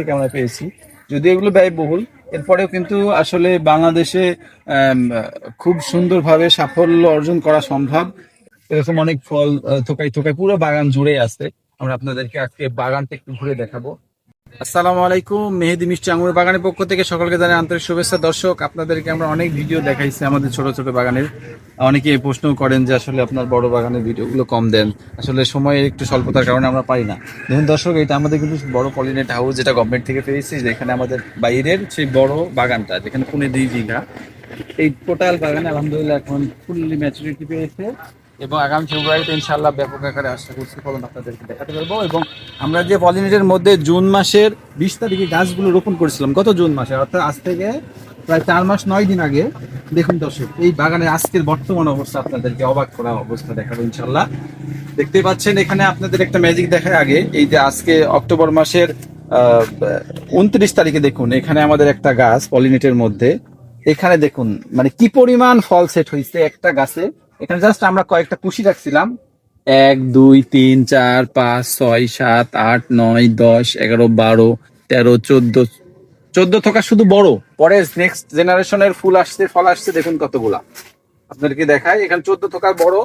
থেকে আমরা পেয়েছি। যদি এগুলো ব্যয়বহুল, এরপরেও কিন্তু আসলে বাংলাদেশে খুব সুন্দরভাবে সাফল্য অর্জন করা সম্ভব। এরকম অনেক ফল থোকাই থোকাই পুরো বাগান জুড়ে আছে। আমরা আপনাদেরকে আজকে বাগানটা একটু ঘুরে দেখাবো। আসসালামু আলাইকুম, মেহেদি মিষ্টি আঙুর বাগানের পক্ষ থেকে সকলকে জানাই আন্তরিক শুভেচ্ছা। দর্শক, আপনাদেরকে আমরা অনেক ভিডিও দেখাইছি আমাদের ছোট ছোট বাগানের। অনেকে প্রশ্ন করেন যে আসলে আপনার বড় বাগানের ভিডিওগুলো কম দেন। আসলে সময়ের একটু স্বল্পতার কারণে আমরা পাই না। দেখুন দর্শক এটা আমাদের কিন্তু বড় পলিনেট হাউস যেটা গভর্নমেন্ট থেকে পেয়েছি, যেখানে আমাদের বাইরের সেই বড় বাগানটা, যেখানে পুনে দুই বিঘা। এই টোটাল বাগানে আলহামদুলিল্লাহ এখন ফুললি ম্যাচুরিটি পেয়েছে। এবং আগামী ফেব্রুয়ারিতে ইনশাল্লাহ ব্যাপক আকারে আশা করছি ফলন আপনাদেরকে দেখাতে পারব এবং আমরা যে পলিনেটের মধ্যে জুন মাসের বিশ তারিখে গাছগুলো রোপণ করেছিলাম, গত জুন মাসে, অর্থাৎ আজ থেকে প্রায় চার মাস, নয় দিন আগে, দেখুন দর্শক, এই বাগানের আজকের বর্তমান অবস্থা আপনাদেরকে অবাক করা অবস্থা দেখাবো ইনশাল্লাহ দেখতে পাচ্ছেন, এখানে আপনাদের একটা ম্যাজিক দেখায় আগে, এই যে আজকে অক্টোবর মাসের উনত্রিশ তারিখে দেখুন, এখানে আমাদের একটা গাছ পলিনেটের মধ্যে। এখানে দেখুন মানে কি পরিমাণ ফল সেট হয়েছে একটা গাছে? এখানে জাস্ট আমরা কয়েকটা কুশি রাখছিলাম। এক দুই তিন চার পাঁচ ছয় সাত আট নয় দশ এগারো বারো তেরো চোদ্দ। চোদ্দ থাকা শুধু বড়। পরে নেক্সট জেনারেশনের ফুল আসছে ফল আসছে দেখুন কতগুলা। আপনাদেরকে দেখাই এখানে চোদ্দ থাকার বড়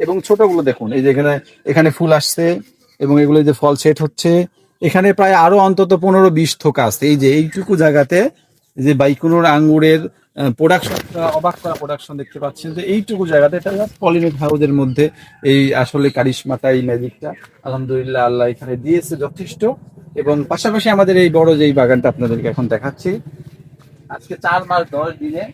এবং ছোটগুলো দেখুন। এই যে এখানে এখানে ফুল আসছে এবং এগুলো যে ফল সেট হচ্ছে। এখানে প্রায় আরও অন্তত পনেরো বিশ থোকা আছে। এই যে এইটুকু জায়গাতে যে বাইকুনোর আঙ্গুরের প্রোডাকশন অবাক করা প্রোডাকশন দেখতে পাচ্ছেন যে এইটুকু জায়গাতে এটা পলিনেট হাউসের মধ্যে এই আসলে কারিশমাটা, এই ম্যাজিকটা আলহামদুলিল্লাহ আল্লাহ এখানে দিয়েছে যথেষ্ট। এবং পাশাপাশি আমাদের এই বড় যে বাগানটা আপনাদেরকে এখন দেখাচ্ছি, আজকে চার মাস দশ দিনে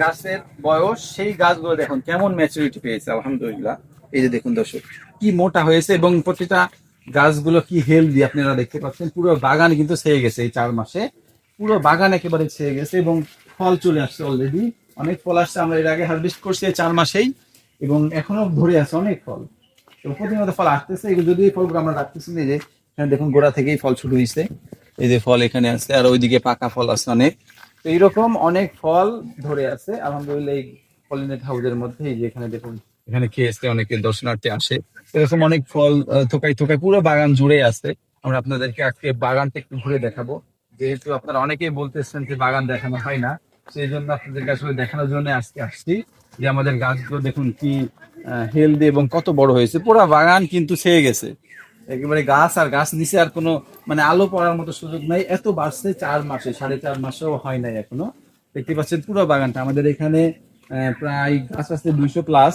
গাছের বয়স, সেই গাছগুলো দেখুন কেমন ম্যাচুরিটি পেয়েছে আলহামদুলিল্লাহ। এই যে দেখুন দর্শক, কি মোটা হয়েছে এবং প্রতিটা গাছগুলো কি হেলদি আপনারা দেখতে পাচ্ছেন। পুরো বাগান কিন্তু ছেয়ে গেছে এই চার মাসে। পুরো বাগান একেবারে ছেয়ে গেছে এবং ফল চলে আসছে অলরেডি অনেক ফল আসছে, আমরা এর আগে হারভেস্ট করছি চার মাসেই, এবং এখনও ধরে আছে অনেক ফল। তো প্রতিনিয়ত ফল আসতেছে, এগুলো যদি ফলগুলো আমরা রাখতেছি না যে এখানে দেখুন গোড়া থেকেই ফল শুরু হয়েছে এই যে ফল এখানে আছে, আর ওইদিকে পাকা ফল আছে অনেক। তো এইরকম অনেক ফল ধরে আছে, আলহামদুলিল্লাহ এই পলিনেট হাউসের মধ্যে, এই যে এখানে দেখুন। এখানে খেয়ে অনেকে দর্শনার্থী আসে। এরকম অনেক ফল থোকাই থোকাই পুরো বাগান জুড়ে আছে। আমরা আপনাদেরকে আজকে বাগানটা একটু ঘুরে দেখাবো। যেহেতু আপনারা অনেকেই বলতেছেন যে বাগান দেখানো হয় না, সেই জন্য আপনাদের আসলে দেখানোর জন্য আজকে আসছি যে আমাদের গাছগুলো দেখুন কি হেলদি এবং কত বড় হয়েছে। পুরো বাগান কিন্তু ছেয়ে গেছে। একেবারে গাছ আর গাছ নিচে আর কোনো মানে আলো পড়ার মতো সুযোগ নাই। এত বাড়ছে চার মাসে, সাড়ে চার মাসেও হয় নাই এখনও। দেখতে পাচ্ছেন পুরো বাগানটা। আমাদের এখানে প্রায় গাছ আছে দুইশো প্লাস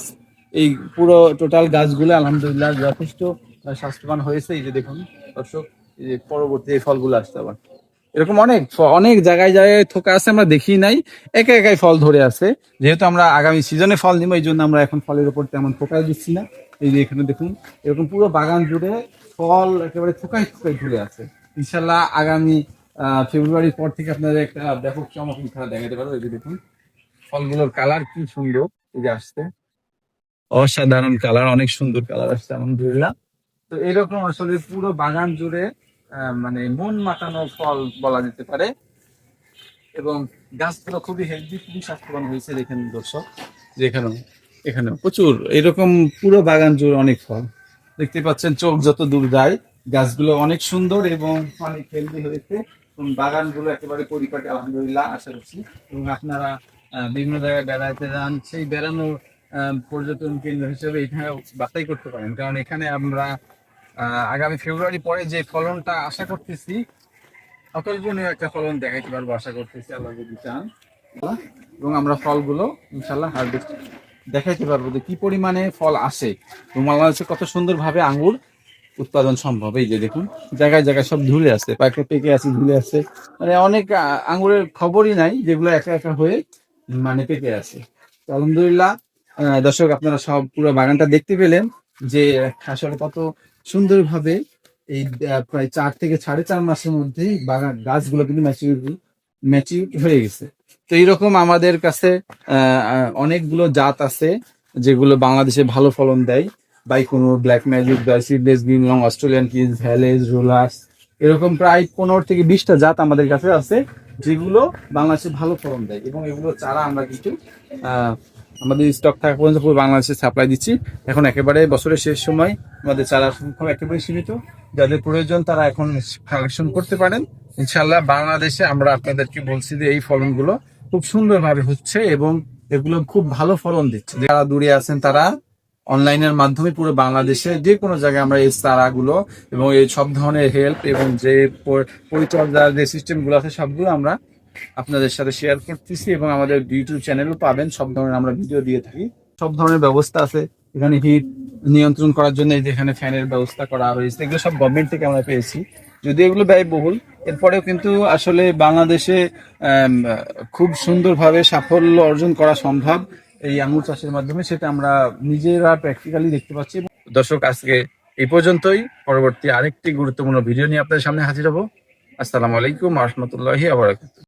এই পুরো টোটাল গাছগুলো আলহামদুলিল্লাহ যথেষ্ট স্বাস্থ্যবান হয়েছে। এই যে দেখুন, দর্শক, এই যে পরবর্তী এই ফলগুলো আসতে আবার। এরকম অনেক অনেক জায়গায় জায়গায় থোকা আছে, আমরা দেখি নাই। একা একাই ফল ধরে আছে। যেহেতু আমরা আগামী সিজনে ফল নিব, এই জন্য আমরা এখন ফলের উপর তেমন ফোকাস দিচ্ছি না। এই যে এখানে দেখুন, এরকম পুরো বাগান জুড়ে ফল একেবারে থোকাই থোকাই ঝুলে আছে। ইনশাল্লাহ আগামী ফেব্রুয়ারির পর থেকে আপনাদের একটা ব্যাপক চমক খেলা দেখাতে পারব। এই যে দেখুন, ফলগুলোর কালার কি সুন্দর, এই যে আসছে। অসাধারণ কালার অনেক সুন্দর কালার আসছে, আলহামদুলিল্লাহ। তো এরকম আসলে পুরো বাগান জুড়ে মানে মন মাতানো ফল বলা যেতে পারে। এবং গাছগুলো খুবই হেলদি খুবই স্বাস্থ্যবান হয়েছে এখানে দর্শক। যেখানেও এখানে প্রচুর, এরকম পুরো বাগান জুড়ে অনেক ফল। দেখতে পাচ্ছেন, চোখ যত দূর যায়, গাছগুলো অনেক সুন্দর এবং অনেক হেলদি হয়েছে। এবং বাগানগুলো একেবারে পরিপাটি, আলহামদুলিল্লাহ, আশা করছি। এবং আপনারা বিভিন্ন জায়গায় বেড়াতে যান, সেই বেড়ানোর পর্যটন কেন্দ্র হিসেবে এখানে বাছাই করতে পারেন। কারণ এখানে আমরা আগামী ফেব্রুয়ারি পরে যে ফলনটা আশা করতেছি অকল্পনীয় একটা ফলন দেখাইতে পারব আশা করতেছি আল্লাহ যদি চান। এবং আমরা ফলগুলো ইনশাল্লাহ হারভেস্ট দেখাইতে পারব যে কি পরিমাণে ফল আসে। এবং বাংলাদেশে কত সুন্দরভাবে আঙ্গুর উৎপাদন সম্ভব। এই যে দেখুন জায়গায় জায়গায় সব ঝুলে আছে পাইকে পেকে আছে ঝুলে আছে। মানে অনেক আহ, আঙ্গুরের খবরই নাই যেগুলো একা একা হয়ে মানে পেকে আছে। তো আলহামদুলিল্লাহ দর্শক আপনারা সব পুরো বাগানটা দেখতে পেলেন যে আসলে কত সুন্দরভাবে এই প্রায় চার থেকে সাড়ে চার মাসের মধ্যেই বাগান গাছগুলো কিন্তু ম্যাচিউরিটি ম্যাচিউর হয়ে গেছে। তো এইরকম আমাদের কাছে অনেকগুলো জাত আছে যেগুলো বাংলাদেশে ভালো ফলন দেয়। বাইকোনো black magic seedless green long Australian keys ভ্যালেজ রোলাস এরকম প্রায় পনেরো থেকে বিশটা জাত আমাদের কাছে আছে যেগুলো বাংলাদেশে ভালো ফলন দেয় এবং এগুলো চারা আমরা আহ, আমাদের স্টক থাকা পর্যন্ত পুরো বাংলাদেশে সাপ্লাই দিচ্ছি। এখন একেবারে বছরের শেষ সময়, আমাদের চারা সংখ্যা একেবারে সীমিত। যাদের প্রয়োজন তারা এখন কালেকশন করতে পারেন। ইনশাল্লাহ বাংলাদেশে আমরা আপনাদেরকে বলছি যে এই ফলনগুলো খুব সুন্দরভাবে হচ্ছে এবং এগুলো খুব ভালো ফলন দিচ্ছে। যারা দূরে আছেন তারা অনলাইনের মাধ্যমে পুরো বাংলাদেশে যে কোনো জায়গায় আমরা এই চারাগুলো এবং এই সব ধরনের হেল্প এবং যে পরিচর্যার যে সিস্টেমগুলো আছে সবগুলো আমরা আপনাদের সাথে শেয়ার করতেছি এবং আমাদের ইউটিউব চ্যানেলও পাবেন। সব ধরনের আমরা ভিডিও দিয়ে থাকি। সব ধরনের ব্যবস্থা আছে। এখানে হিট নিয়ন্ত্রণ করার জন্য এই যে এখানে ফ্যানের ব্যবস্থা করা হয়েছে এগুলো সব গভর্নমেন্ট থেকে আমরা পেয়েছি। যদি এগুলো ব্যয়বহুল, এরপরেও কিন্তু আসলে বাংলাদেশে খুব সুন্দরভাবে সাফল্য অর্জন করা সম্ভব এই আঙুর চাষের মাধ্যমে। সেটা আমরা নিজেরা প্র্যাকটিক্যালি দেখতে পাচ্ছি। দর্শক, আজকে এই পর্যন্তই। পরবর্তী আরেকটি গুরুত্বপূর্ণ ভিডিও নিয়ে আপনাদের সামনে হাজির হব। আসসালামু আলাইকুম রহমতুল্লাহি আবরাকাত